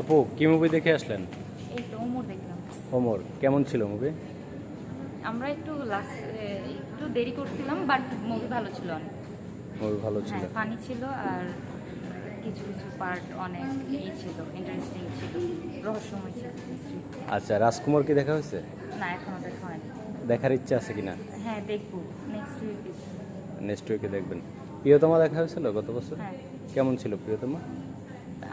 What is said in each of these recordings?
আপু কি মুভি দেখে আসলেন? এই তো ওমর দেখলাম। ওমর কেমন ছিল মুভি আমরা একটু লাস্ট একটু দেরি করছিলাম বাট মুভি ভালো ছিল অনেক। মুভি ভালো ছিল। হ্যাঁ ফানি ছিল আর কিছু কিছু পার্ট অনেক এই ছিল ইন্টারেস্টিং ছিল রহস্যময় ছিল। আচ্ছা রাজকুমার কি দেখা হয়েছে? না এখনও দেখা হয়নি। দেখার ইচ্ছা আছে কিনা? হ্যাঁ দেখব নেক্সট উইক নেক্সট উইকে দেখবেন। প্রিয়তমা দেখা হয়েছিল গত বছর? হ্যাঁ। কেমন ছিল প্রিয়তমা?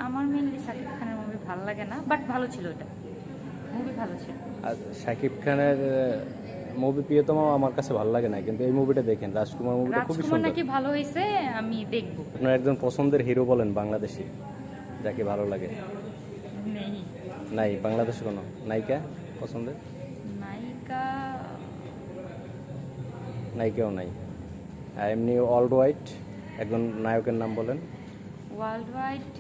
আমার মেনলি শাকিব মুভি ভালো লাগে না বাট ভালো ছিল ওটা মুভি ভালো ছিল। আর শাকিব খানের মুভি প্রিয়তমা আমার কাছে ভালো লাগে না কিন্তু এই মুভিটা দেখেন রাজকুমার মুভিটা খুবই সুন্দর। নাকি ভালো হয়েছে আমি দেখব। আপনার একজন পছন্দের হিরো বলেন বাংলাদেশি যাকে ভালো লাগে। নেই। নাই বাংলাদেশে কোনো? নায়িকা পছন্দের? নায়িকা নায়িকাও নাই। এমনি অল্ড হোয়াইট একজন নায়কের নাম বলেন। ওয়ার্ল্ড ওয়াইড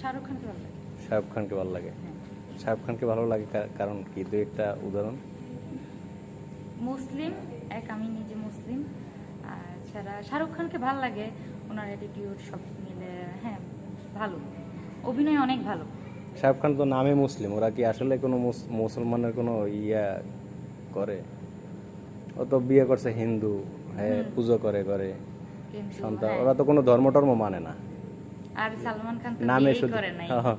শাহরুখ খানকে ভালো লাগে? শাহরুখ খানকে ভালো লাগে। হ্যাঁ। শাহরুখ খানকে ভালো লাগে কারণ কি? দু একটা উদাহরণ। মুসলিম এক আমি নিজে মুসলিম। আর ছাড়া শাহরুখ খানকে ভালো লাগে ওনার অ্যাটিটিউড সব মিলে হ্যাঁ ভালো। অভিনয় অনেক ভালো। শাহরুখ খান তো নামে মুসলিম। ওরা কি আসলে কোনো মুসলমানের কোনো ইয়া করে? ও তো বিয়ে করছে হিন্দু হ্যাঁ পুজো করে করে। সন্তান হ্যাঁ, ওরা তো কোনো ধর্ম টর্ম মানে না। আর সালমান খান তো নামে শুধু। করে নাই। হ্যাঁ,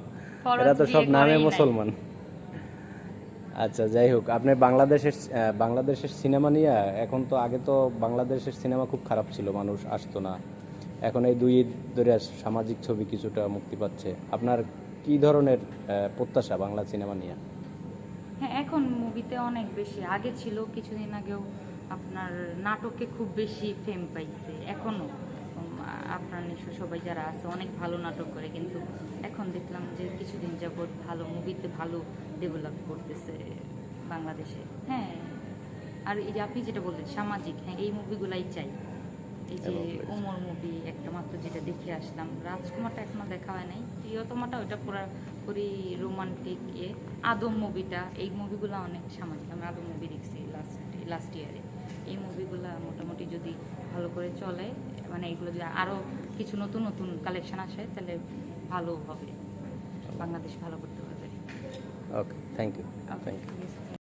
এরা তো সব নামে মুসলমান। আচ্ছা যাই হোক আপনি বাংলাদেশের বাংলাদেশের সিনেমা নিয়ে এখন তো আগে তো বাংলাদেশের সিনেমা খুব খারাপ ছিল মানুষ আসতো না। এখন এই দুই ঈদ ধরে সামাজিক ছবি কিছুটা মুক্তি পাচ্ছে। আপনার কি ধরনের প্রত্যাশা বাংলা সিনেমা নিয়ে? হ্যাঁ এখন মুভিতে অনেক বেশি। আগে ছিল কিছুদিন আগেও আপনার নাটকে খুব বেশি ফেম পাইছে। এখনও। আপনার নিশ্চয় সবাই যারা আছে অনেক ভালো নাটক করে কিন্তু এখন দেখলাম যে কিছুদিন যাবৎ ভালো মুভিতে ভালো ডেভেলপ করতেছে বাংলাদেশে। হ্যাঁ আর এই যে আপনি যেটা বললেন সামাজিক হ্যাঁ এই মুভিগুলাই চাই। এই যে ওমর মুভি একটা মাত্র যেটা দেখে আসলাম রাজকুমারটা এখনও দেখা হয় নাই প্রিয়তমাটা ওইটা পুরোপুরি রোমান্টিক ইয়ে আদম মুভিটা এই মুভিগুলো অনেক সামাজিক। আমি আদম মুভি দেখছি লাস্ট লাস্ট ইয়ারে এই মুভিগুলো মোটামুটি যদি ভালো করে চলে মানে এগুলো যদি আরও কিছু নতুন নতুন কালেকশন আসে তাহলে ভালো হবে। বাংলাদেশ ভালো করতে পারবে। Okay thank you thank you.